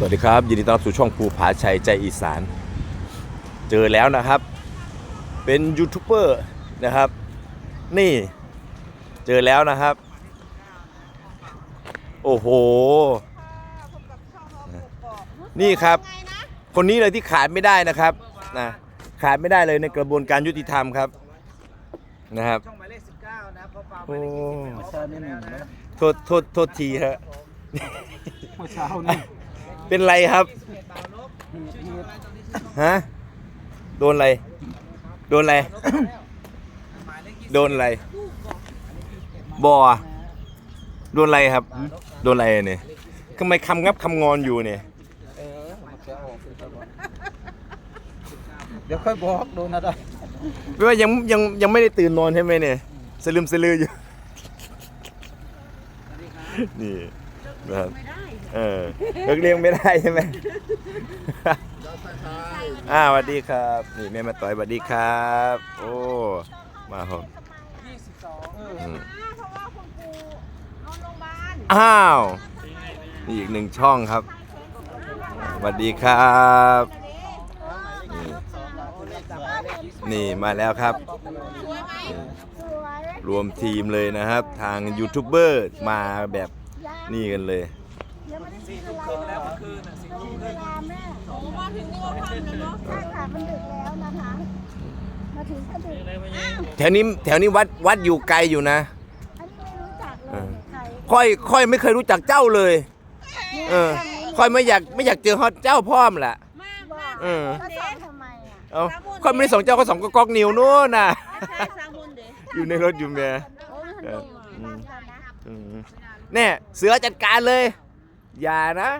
สวัสดีครับ ยินดีต้อนรับสู่ช่องภูผาชัยใจอีสาน เจอแล้วนะครับ เป็นยูทูบเบอร์นะครับ นี่เจอแล้วนะครับ โอ้โห นี่ครับ คนนี้เลยที่ขาดไม่ได้นะครับนะขาดไม่ได้เลยในกระบวนการยุติธรรมครับนะครับช่องหมายเลข19นะเพราะปาโอ้ไม่ได้ยินเมื่อเช้านี่หนึ่งนะโทษโทษโทษทีฮะเมื่อเช้านี่ เป็นไรครับ ฮะ โดนอะไร โดนอะไร โดนอะไร บอโดนอะไรครับ โดนอะไรเนี่ยทำไมคำงับคำงอนอยู่เนี่ยเออเดี๋ยวค่อยบอกโดนอะไรไม่ว่ายังยังยังไม่ได้ตื่นนอนใช่ไหมเนี่ยสลืมสลืออยู่ นี่นะครับ เออเลิกเลี้ยงไม่ได้ใช่ไหมอ่าสวัสดีครับนี่แม่มาต่อยสวัสดีครับ โอ้มาครับ22เอออืมเพราะว่าคุณครูนอนโรงพยาบาลอ้าวนี่อีกหนึ่งช่องครับสวัสดีครับ นี่นี่มาแล้วครับ สวยไหมนี่สวยรวมทีมเลยนะครับ ทางยูทูบเบอร์มาแบบนี่กันเลย ยังไม่ได้กินอะไรคืนเลแล้วยเมื่อคืนน่ะสี่ทุ่มเวครึ่งลาแม่ผมมาถึงนี่ก็พันเลยเนาะใช่ค่ะมันดึกแล้วนะคะ มาถึงก็ดึกอ้าวแถวนี้แถวนี้วัดวัดอยู่ไกลอยู่นะ อันนี้ไม่รู้จักเลยใครค่อยค่อยไม่เคยรู้จักเจ้าเลย เออ ค่อยไม่อยากไม่อยากเจอฮอตเจ้าพ่อมแหละ มากมากเออแล้วสอนทำไมอะ เอาค่อยไม่ได้ส่งเจ้าก็ส่งก็ก๊อกนิวนู่นน่ะ ใช่สามคนเด็กอยู่ในรถอยู่เมียโอ้ยมันลงมาบ้านกันนะ อืมเนี่ยเสือจัดการเลย อย่านะ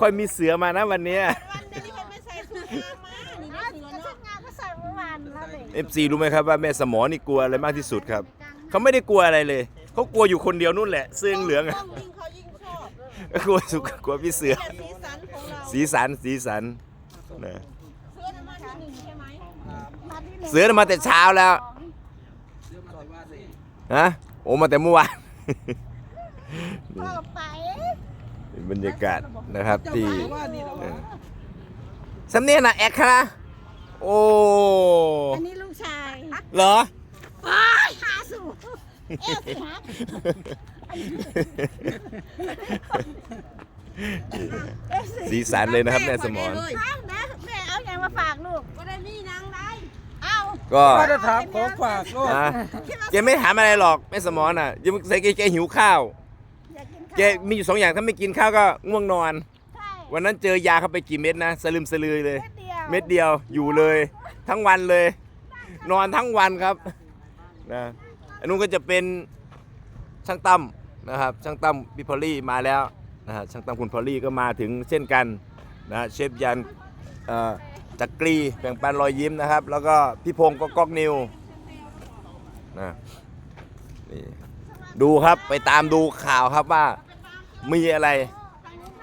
ค่อยมีเสือมานะวันเนี้ย วันเดียวนี้มันไม่ใส่ชุดงานมานี่ได้ชุดชุดงานก็ใส่เมื่อวานแล้วเลยเอฟซีรู้ไหมครับว่าแม่สมอนี่กลัวอะไรมากที่สุดครับ เขาไม่ได้กลัวอะไรเลย เขากลัวอยู่คนเดียวนู่นแหละเสื้อเหลืองอะต้องยิ่งเขายิ่งชอบกลัวสุกกลัวพี่เสือ แต่สีสันของเราสีสันสีสันนะเสื้อน้ำมันที่หนึ่งใช่ไหมมาที่หนึ่งเสือน่ะมาแต่เช้าแล้วฮะโอ้มาแต่เมื่อวาน ก็ไปเป็น บรรยากาศนะครับที่ว่านี่เราเออสำเนียงนะแอคคาระโอ้อันนี้ลูกชายเหรอว้ายหาสูเอ๊ะสิฮะสีสันเลยนะครับแม่สมอนฟังนะแม่เอาอย่างมาฝากลูกก็ได้มีนางได้เอาก็ว่าจะถามของฝากลูกนะแกไม่ถามอะไรหรอกแม่สมอนอะยังใส่แกแกหิวข้าวอยากกิน แกข้าวมีอยู่สองอย่างถ้าไม่กินข้าวก็ง่วงนอน ใช่วันนั้นเจอยาเข้าไปกี่เม็ดนะสลืมสลือเลยเม็ดเดียวเม็ดเดียวอยู่เลย ทั้งวันเลย นอนทั้งวันครับนะอันนู้นก็จะเป็นช่างตั้มนะครับ ช่างตั้มพี่พอลลี่มาแล้วนะฮะช่างตั้มคุณพอลลี่ก็มาถึงเช่นกันนะเชฟยันเอ่อจักรีแบ่งปันรอยยิ้มนะครับ แล้วก็พี่พงศ์ก็ก๊อกนิวนะนี่ดูครับไปตามดูข่าวครับว่า มีอะไร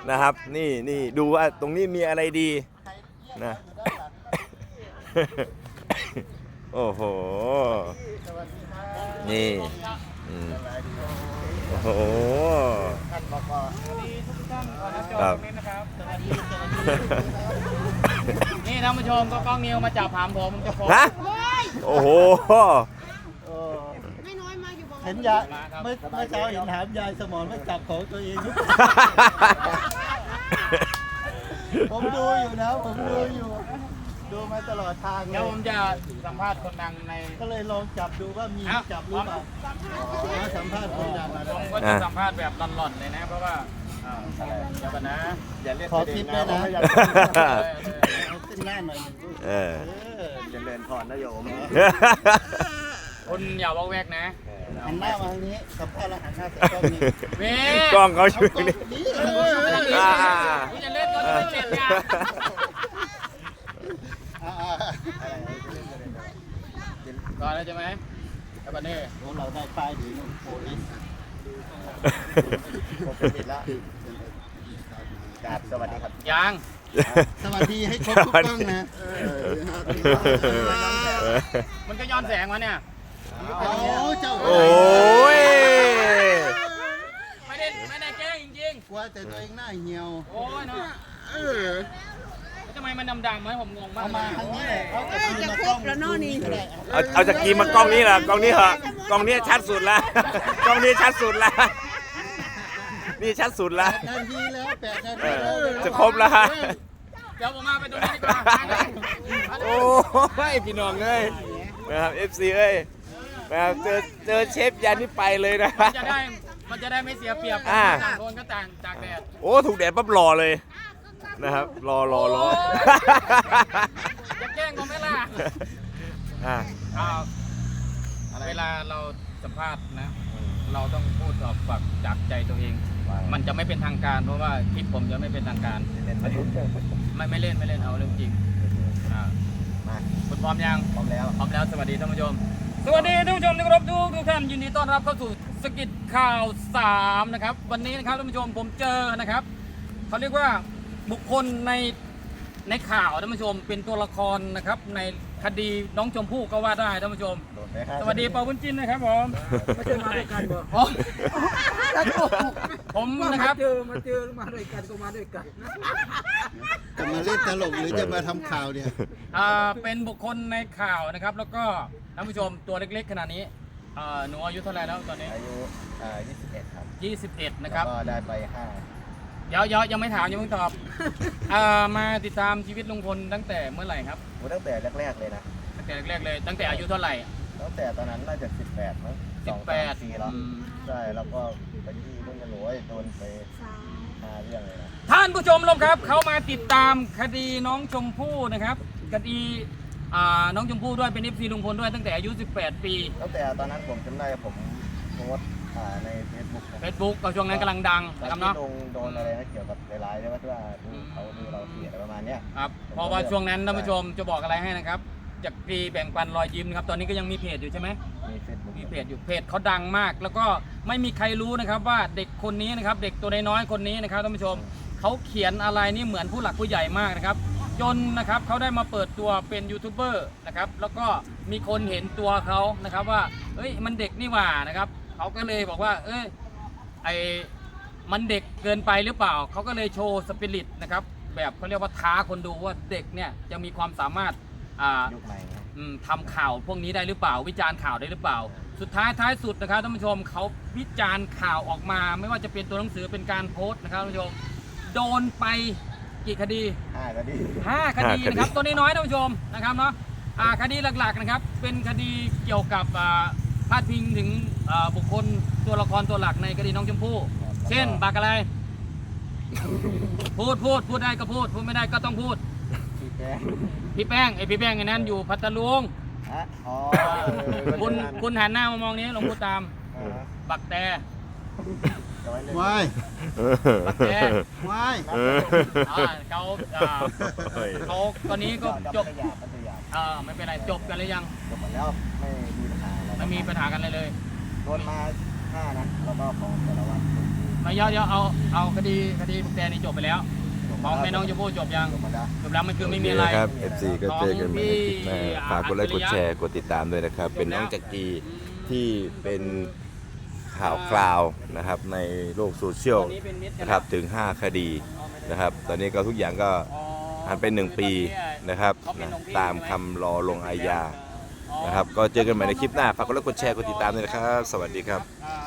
นะครับ นี่นี่ดูว่าตรงนี้มีอะไรดีนะโอ้โห นี่อืมโอ้โหครับนี่ท่านผู้ชมก็กล้องนิวมาจับหามผมจะโพสฮะโอ้โห ไม่น้อยมาอยู่บอก เห็นยายเมื่อเมื่อเช้าเห็นถามยายสมอนไม่จับของตัวเองหรือเปล่าผมดูอยู่นะผมดูอยู่ ดูมาตลอดทางเลเดี๋ยวยผมจะสัมภาษณ์คนดังใน ก็เลยลองจับดูว่ามีเอ้า จับหรือเปล่าอ๋อสัมภาษณ์คนดังมาผมก็จะสัมภาษณ์แบบหล่อนๆเลยนะ เพราะว่าอ่าอะไรเดี๋ยวกันนะอย่าเรียกขอทิปด้วยนะเออเออเอาขึ้นหน้าหน่อยหนึ่งเออ เออเจริญพรนะโยม คุณอย่าบอกแวกนะ หันหน้ามาทางนี้สัมภาษณ์แล้วหันหน้าใส่กล้องนี้เว้กล้องเขาอยู่นี่นี่เออไม่ต้องอ่าคุณจะเล่นก็จะเล่นเนี่ยอ่าก่อนแล้วใช่ไหมแล้วบัดนี้ๆโอ้เราได้ป้ายดีนู่นโอ้ยผมผิดแล้วกราบสวัสดีครับยังสวัสดีให้ครบทุกกล้องนะมันก็ย้อนแสงวะเนี่ย โอ้เจ้าโอ้ยไม่ได้ไม่ได้แกล้งจริงกลัวแต่ตัวเองหน้าเหี่ยวๆ โอ้ยเนาะทำไมมันดำๆไหมผมงงมากเอามาทางนี้แหละเขาเออจะครบแล้วเนาะนี่ก็ได้เอาเอาจากกีมากล้องนี้เหรอกล้องนี้เหรอกล้องนี้ชัดสุดละกล้องนี้ชัดสุดละนี่ชัดสุดละ นาทีแล้วแปดนาเอทีอแล้วจะครบแล้วฮะ เดี๋ยวผมมาไปตรงนี้ดีกว่า โอ้ยพี่น้องเอ้ยนะครับ FC เอ้ย นะครับเจอเจอเชฟยันนี่ไปเลยนะ มันจะได้มันจะได้ไม่เสียเปรียบอ่า ต่างคนก็ต่างจากแดดโอ้ถูกแดดปั๊บรอเลยนะครับรอรอรอจะแกล้งเขาไหมล่ะอ่าอ่าเวลาเราสัมภาษณ์นะ เราต้องพูดออกจากจากใจตัวเอง มันจะไม่เป็นทางการ เพราะว่าคลิปผมจะไม่เป็นทางการ ไม่ไม่เล่นไม่เล่นเอาเรื่องจริงอ่ามาคุณพร้อมยังพร้อมแล้วพร้อมแล้วสวัสดีท่านผู้ชม สวัสดีท่านผู้ชมที่เคารพทุกทุกท่านยินดีต้อนรับเข้าสู่สกิดข่าวสามนะครับวันนี้นะครับท่านผู้ชมผมเจอนะครับเขาเรียกว่าบุคคลในในข่าวท่านผู้ชมเป็นตัวละครนะครับในคดีน้องชมพู่ก็ว่าได้ท่านผู้ชมโดดไปห้าสวัสดีปาวุ้นจินนะครับผมไม่ใช่มาด้วยกันบ่ผมนะครับ เจอมาเจอมาด้วยกันก็มาด้วยกันจะมาเล่นตลกหรือจะมาทำข่าวเนี่ยอ่าเป็นบุคคลในข่าวนะครับ แล้วก็ ท่านผู้ชมตัวเล็กๆขนาดนี้อ่าหนูอายุเท่าไหร่แล้วตอนนี้ อายุอ่า21 ครับ21 นะครับ แล้วก็ได้ไปเดี๋ยวเดี๋ยวยังไม่ถามยังไม่ตอบอ่ามาติดตามชีวิตลุงพลตั้งแต่เมื่อไหร่ครับ5ตั้งแต่แรก ๆ เลยนะ ตั้งแต่แรกๆเลย ตั้งแต่อายุเท่าไหร่ตั้งแต่ตอนนั้นน่าจะ 18มั้งสองสาม18สี่แล้วอืม ใช่แล้วก็ไปที่เรื่องกันหนูโดนไปห้าเรื่องเลยนะ ท่านผู้ชมลงครับ เขามาติดตามคดีน้องชมพู่นะครับ คดี อ่าน้องชมพู่ด้วยเป็นเอฟซีลุงพลด้วยตั้งแต่อายุ 18 ปีตั้งแต่ตอนนั้นผมจำได้ผมโพสต์อ่าใน Facebook นะเฟซบุ๊กก็ช่วงนั้นกำลังดังตอนนะครับที่เนาะ ลงโดนอะไรนะเกี่ยวกับไลน์ใช่ไหมที่ว่าดูเขาดูเราเสียอะไรประมาณเนี้ย ครับเพราะว่าช่วงนั้นท่านผู้ชมจะบอกอะไรให้นะครับจากปีแบ่งปันรอยยิ้มนะครับตอนนี้ก็ยังมีเพจอยู่ใช่ไหมมีเฟซบุ๊กมีเพจอยู่เพจเขาดังมาก แล้วก็ไม่มีใครรู้นะครับว่าเด็กคนนี้นะครับเด็กตัวน้อยๆคนนี้นะครับท่านผู้ชมเขาเขียนอะไรนี่เหมือนผู้หลักผู้ใหญ่มากนะครับ จนนะครับเขาได้มาเปิดตัวเป็นยูทูบเบอร์นะครับแล้วก็มีคนเห็นตัวเขานะครับว่าเอ้ยมันเด็กนี่หว่านะครับเขาก็เลยบอกว่า เอ้ยไอมันเด็กเกินไปหรือเปล่า เขาก็เลยโชว์สปิริตนะครับแบบเขาเรียกว่าท้าคนดูว่าเด็กเนี่ยจะมีความสามารถอ่ายุคใหม่นะอืมทำข่าวพวกนี้ได้หรือเปล่า วิจารณ์ข่าวได้หรือเปล่า สุดท้ายท้ายสุดนะครับท่านผู้ชมเขาวิจารณ์ข่าวออกมา ไม่ว่าจะเป็นตัวหนังสือเป็นการโพสต์นะครับท่านผู้ชมโดนไป กี่คดีห้าก็ดี5คดีนะครับตัวน้อยๆท่านผู้ชมนะครับเนาะอ่าคดีหลักๆนะครับ เป็นคดีเกี่ยวกับอ่าพาดพิงถึงอ่าบุคคลตัวละครตัวหลักในคดีน้องชมพู่ เช่นบักอะไร พูดพูดพูดได้ก็พูด พูดไม่ได้ก็ต้องพูด พี่แกงพี่แป้งไอพี่แป้งไอ้นั้นอยู่พัทลุงฮะอ๋อคุณคุณหันหน้ามามองนี้ลองพูดตาม เออบักแต่เอาไว้เลยวายบักแต่วายเอออ่าเขาอ่าเฮ้ยเขาตอนนี้ก็จบพัทยาพัทยาอ่าไม่เป็นไรจบกันหรือยังจบหมดแล้วไม่มีปัญหาแล้วไม่มีปัญหากันเลยเลยโดนมาห้านะแล้วก็ของแต่ละวันมาเยอะๆเอาเอาคดีคดีบักแต่นี่จบไปแล้วของแม่น้องชมพู่จบยังจบหมดแล้วจบแล้วมันคือไม่มีอะไร ครับ FC ก็เจอกันใหม่ในคลิปหน้าฝากกดไลค์กดแชร์กดติดตามด้วยนะครับ เป็นน้องจักรีที่เป็น ข่าวคราวนะครับในโลกโซเชียลนะครับถึง 5 คดีนะครับ ตอนนี้ก็ทุกอย่างก็ผ่านไปหนึ่งปีนะครับนะตามคำรอลงอาญานะครับ ก็เจอกันใหม่ในคลิปหน้า ฝากกดไลค์กดแชร์กดติดตามด้วยนะครับ สวัสดีครับ